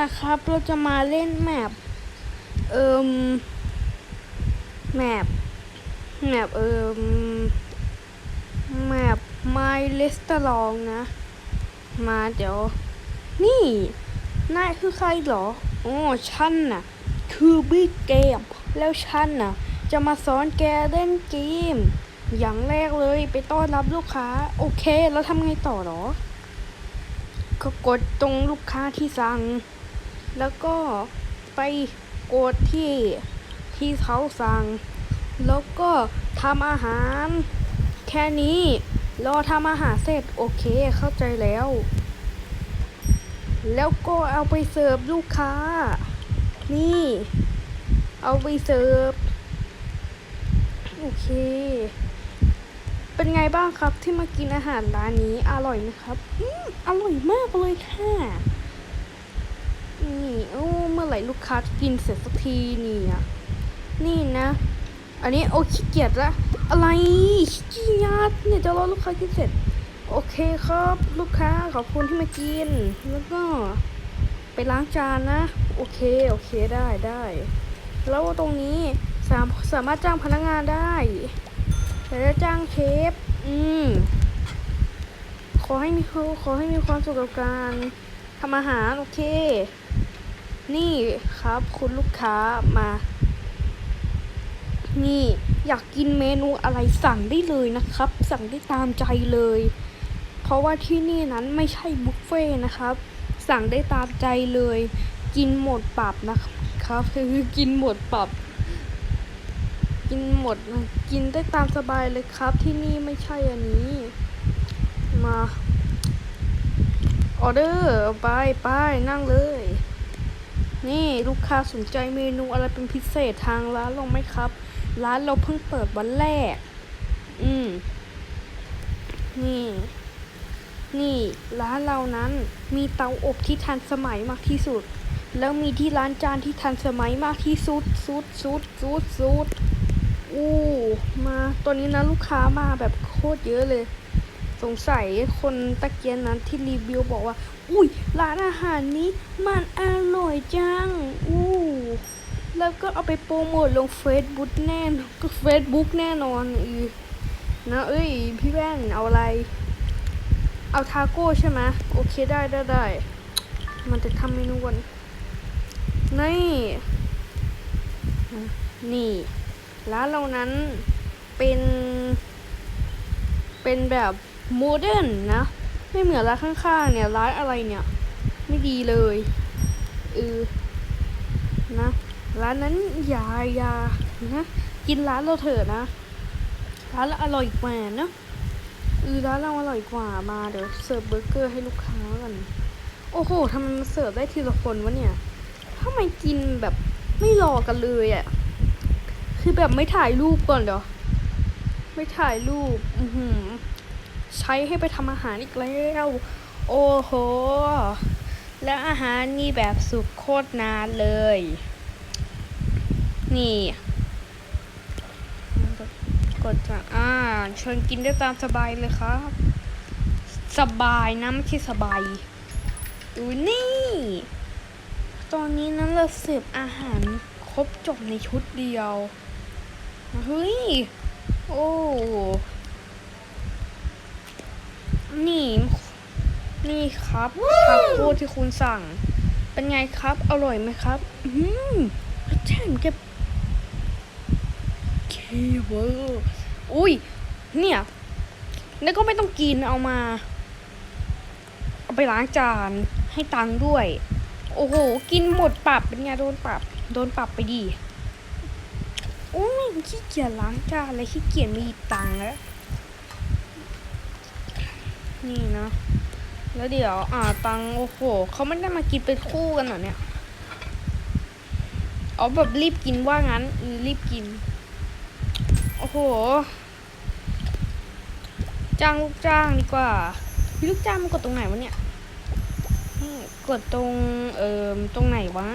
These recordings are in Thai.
นะครับ เราจะมาเล่นแมปเอิมแมปแมปเอิมแมปไมเลสตลองนะ มาเดี๋ยว นี่นายคือใครเหรออ๋อฉันน่ะ คือบิ๊กเกม แล้วฉันน่ะ จะมาสอนแกเล่นเกม อย่างแรกเลยไปต้อนรับลูกค้า โอเค แล้วทำไงต่อเหรอก็กดตรงลูกค้าที่สั่ง แล้วก็ไปกดที่ที่เขาสั่ง แล้วก็ทำอาหาร แค่นี้รอทำอาหารเสร็จโอเคเข้าใจแล้ว แล้วก็เอาไปเสิร์ฟลูกค้า นี่ เอาไปเสิร์ฟโอเค เป็นไงบ้างครับที่มากินอาหารร้านนี้อร่อยไหมครับ อืมอร่อยมากเลยค่ะ ร่ลูกค้าจะกินเสร็จสักทีนี่อะนี่นะ อันนี้โอ้ขี้เกียจละอะไรขี้เกียจเนี่ยจะรอลูกค้ากินเสร็จ โอเคครับ ลูกค้าขอบคุณที่มากิน แล้วก็ ไปล้างจานนะ โอเค โอเคได้ได้ แล้วตรงนี้สามสามารถจ้างพนักงานได้แต่จะจ้างเชฟอืมขอให้มีขอให้มีความสุขกับการทำอาหาร โอเค นี่ครับคุณลูกค้ามา นี่อยากกินเมนูอะไรสั่งได้เลยนะครับ สั่งได้ตามใจเลย เพราะว่าที่นี่นั้นไม่ใช่บุฟเฟ่ต์นะครับ สั่งได้ตามใจเลย กินหมดปรับนะครับคือกินหมดปรับกินหมดนะกินได้ตามสบายเลยครับ ที่นี่ไม่ใช่อันนี้ มาออเดอร์ไปไปนั่งเลย นี่ลูกค้าสนใจเมนูอะไรเป็นพิเศษทางร้านเราไหมครับ ร้านเราเพิ่งเปิดวันแรก อืม นี่ นี่ ร้านเรานั้นมีเตาอบที่ทันสมัยมากที่สุด แล้วมีที่ร้านจานที่ทันสมัยมากที่สุดสุดสุดสุดสุดอู้มา ตัวนี้นะลูกค้ามาแบบโคตรเยอะเลย สงสัยคนตะเกียนนั้นที่รีวิวบอกว่า อุ้ยร้านอาหารนี้มันอร่อยจัง อู้ แล้วก็เอาไปโปรโมทลงเฟซบุ๊กแน่นก็เฟซบุ๊กแน่นอนอีนะเอ้ย พี่แว่นเอาอะไร เอาทาโก้ใช่ไหมโอเคได้ได้ได้ มันจะทำเมนูก่อนนี่ นี่ร้านเรานั้นเป็นเป็นแบบ โมเดิร์นนะ ไม่เหมือนร้านข้างๆเนี่ยร้านอะไรเนี่ย ไม่ดีเลยเออนะร้านนั้นอย่าอย่านะกินร้านเราเถอะนะร้านเราอร่อยกว่านะเออร้านเราอร่อยกว่ามาเดี๋ยวเสิร์ฟเบอร์เกอร์ให้ลูกค้ากันโอ้โหทำไมมันเสิร์ฟได้ทีละคนวะเนี่ยทำไมกินแบบไม่รอกันเลยอะ่ะคือแบบไม่ถ่ายรูปก่อนเดี๋ยวไม่ถ่ายรูป อือหือ ใช้ให้ไปทำอาหารอีกแล้ว โอ้โห แล้วอาหารนี่แบบสุกโคตรนานเลย นี่ กดจะอ่าชิญกินได้ตามสบายเลยครับ สบายนะไม่ใช่สบายดูนี่ ตอนนี้นั้นเราเสิร์ฟอาหารครบจบในชุดเดียว เฮ้ย โอ้ นี่ นี่ครับทาโก้ที่คุณสั่ง เป็นไงครับ อร่อยไหมครับ อืมรสชาติมันจะเคเวอร์อุ้ย เนี่ยแล้วก็ไม่ต้องกินเอามา เอาไปล้างจานให้ตังค์ด้วย โอ้โห กินหมดปรับเป็นไงโดนปรับ โดนปรับไปดีโอ้ยขี้เกียจล้างจานเลยขี้เกียจมีตังค์แล้ว นี่นะ แล้วเดี๋ยว อ่า ตัง โอ้โห เขาไม่ได้มากินเป็นคู่กันเหรอเนี่ย เอาแบบรีบกินว่างั้น รีบกิน โอ้โห จ้างลูกจ้างดีกว่ามีลูกจ้างมันกดตรงไหนวะเนี่ย กดตรง เอ่อ ตรงไหนวะ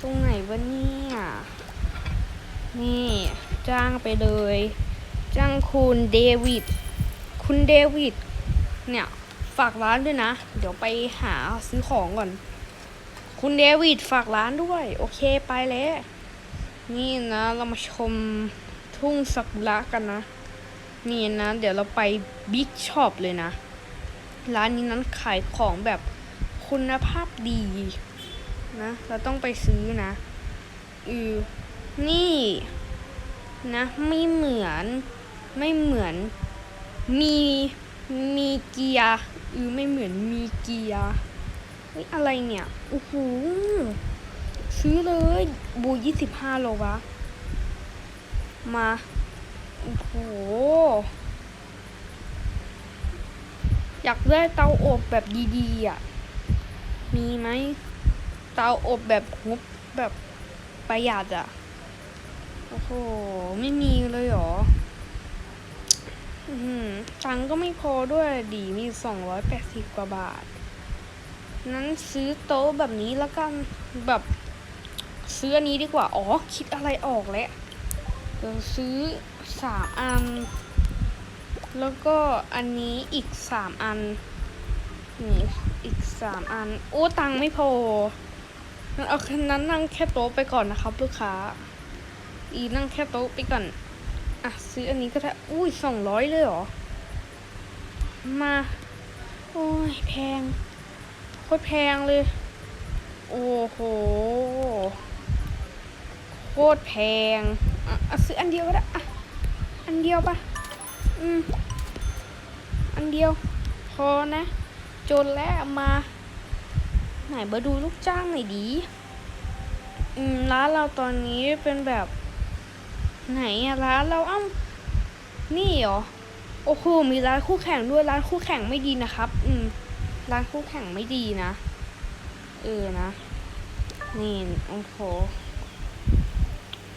ตรงไหนวะเนี่ย นี่ จ้างไปเลย จ้างคุณเดวิด คุณเดวิด เนี่ย ฝากร้านด้วยนะ เดี๋ยวไปหาซื้อของก่อน คุณเดวิดฝากร้านด้วย โอเคไปแล้วนี่นะ เรามาชมทุ่งซากุระกันนะ นี่นะ เดี๋ยวเราไปบิ๊กช็อปเลยนะ ร้านนี้นั้นขายของแบบคุณภาพดีนะ เราต้องไปซื้อนะอือนี่นะ ไม่เหมือน ไม่เหมือน มีมีเกียร์อือไม่เหมือนมีเกียร์เฮ้ยอะไรเนี่ยโอ้โหซื้อเลยบูยี่สิบห้าโลวะ มาโอ้โหอยากได้เตาอบแบบดีๆอะ มีไหมเตาอบแบบฮุบแบบประหยัดอะ โอ้โห ไม่มีเลยเหรอ ตังก็ไม่พอด้วยดีมีสองร้อยแปดสิบกว่าบาท นั้นซื้อโต๊ะแบบนี้แล้วกันแบบซื้ออันนี้ดีกว่า อ๋อ คิดอะไรออกแล้วเดี๋ยวซื้อสามอัน แล้วก็อันนี้อีกสามอัน นี่อีกสามอัน โอ้ตังไม่พองั้นเอาแค่นั้นนั่งแค่โต๊ะไปก่อนนะครับลูกค้า อีนั่งแค่โต๊ะไปก่อน อะซื้ออันนี้ก็ได้อุ้ยสองร้อยเลยเหรอ มา โอ้ย แพงโคตรแพงเลย โอ้โหโคตรแพงอะซื้ออันเดียวก็ได้อะอันเดียวปะอืมอันเดียว พอนะจนแล้วมา ไหนมาดูลูกจ้างหน่อยดี อืมร้านเราตอนนี้เป็นแบบ ไหนอะร้านเราเอ้านี่เหรอโอ้โหมีร้านคู่แข่งด้วยร้านคู่แข่งไม่ดีนะครับ อืม ร้านคู่แข่งไม่ดีนะเออนะ นี่โอ้โห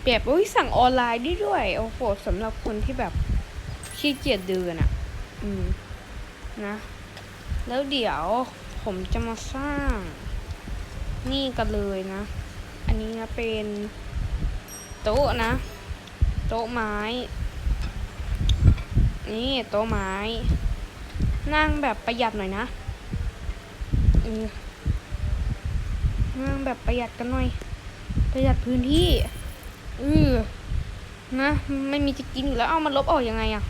เปรียบอุ้ยสั่งออนไลน์ได้ด้วยโอ้โหสำหรับคนที่แบบขี้เกียจเดินอะอืมนะ แล้วเดี๋ยวผมจะมาสร้าง นี่กันเลยนะ อันนี้นะเป็นโต๊ะนะ ต๊ะไม้ นี่โต๊ะไม้ นั่งแบบประหยัดหน่อยนะนั่งแบบประหยัดกันหน่อย ประหยัดพื้นที่เออนะไม่มีจะกินอยู่แล้วเอามันลบออกยังไงอะ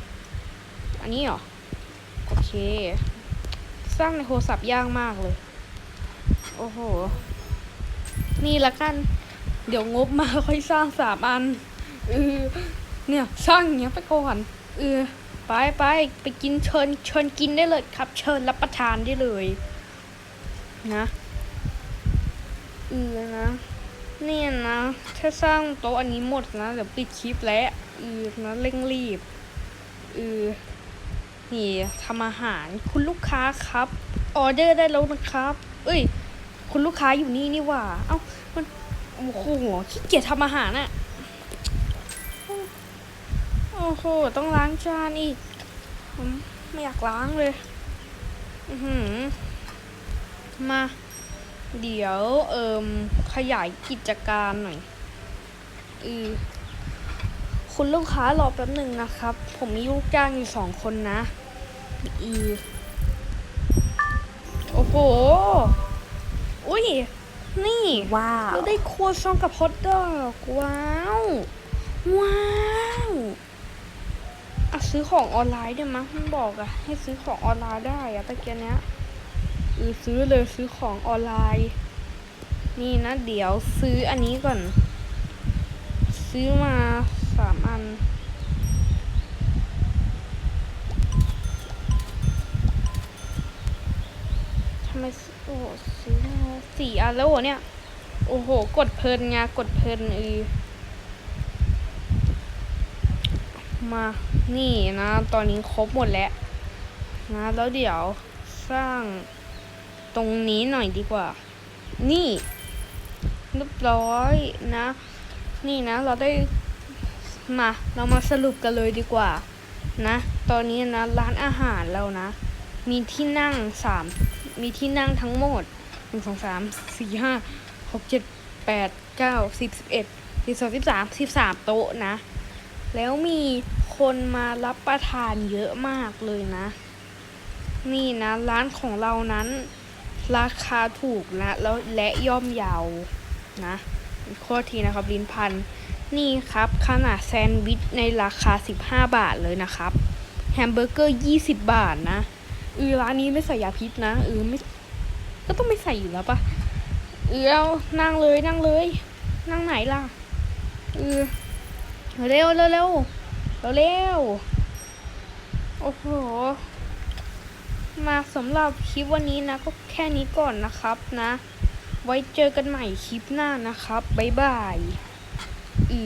อันนี้เหรอโอเค สร้างในโทรศัพท์ยากมากเลย โอ้โห นี่ละกัน เดี๋ยวงบมาค่อยสร้างสามอัน เออเนี่ยสร้างอย่างเงี้ยไปก่อนเออไปไปไปกินเชิญเชิญกินได้เลยครับ เชิญรับประทานได้เลย นะเออนะเนี่ยนะถ้าสร้างโต๊ะอันนี้หมดนะเดี๋ยวปิดคลิปแล้วเออนะเร่งรีบเออนี่ทำอาหารคุณลูกค้าครับออเดอร์ได้แล้วนะครับ เอ้ย คุณลูกค้าอยู่นี่นี่ว่า เอ้ามันโอ้โหขี้เกียจทำอาหารอะ โอ้โห ต้องล้างจานอีก ผมไม่อยากล้างเลย อือหือ มา เดี๋ยวเอิมขยายกิจการหน่อยเออคุณลูกค้ารอแป๊บหนึ่งนะครับ ผมมีลูกจ้างอยู่สองคนนะ อือ โอ้โห อุ้ย นี่ว้าวเราได้ครัวซองกับฮอทดอก ว้าว ว้าวอะ ซื้อของออนไลน์ได้มั้ยมันบอกอะให้ซื้อของออนไลน์ได้อะตะเกียเนี้ยเออซื้อเลยซื้อของออนไลน์ นี่นะเดี๋ยวซื้ออันนี้ก่อน ซื้อมาสามอัน ทำไมโอ้โหซื้อสี่อันแล้วเนี่ย โอ้โห กดเพลินไงกดเพลินเออ มานี่นะ ตอนนี้ครบหมดแล้วนะ แล้วเดี๋ยวสร้างตรงนี้หน่อยดีกว่า นี่เรียบร้อยนะ นี่นะ เราได้มาเรามาสรุปกันเลยดีกว่า นะ ตอนนี้นะร้านอาหารเรานะ มีที่นั่งสามมีที่นั่งทั้งหมดหนึ่งสองสามสี่ห้าหกเจ็ดแปดเก้าสิบสิบเอ็ดสิบสองสิบสามสิบสามโต๊ะนะ แล้วมีคนมารับประทานเยอะมากเลยนะ นี่นะ ร้านของเรานั้น ราคาถูกนะ แล้วและย่อมเยาวนะโทษทีนะครับ ลิ้นพัน นี่ครับ ขนาดแซนด์วิชในราคา 15 บาทเลยนะครับ แฮมเบอร์เกอร์ 20 บาทนะเออร้านนี้ไม่ใส่ยาพิษนะเออไม่ก็ต้องไม่ใส่อยู่แล้วปะเออเอานั่งเลยนั่งเลย นั่งไหนล่ะเออ เร็วเร็วเร็วเร็วรวโอ้โห มาสำหรับคลิปวันนี้นะ ก็แค่นี้ก่อนนะครับนะ ไว้เจอกันใหม่คลิปหน้านะครับ บ๊ายบาย อี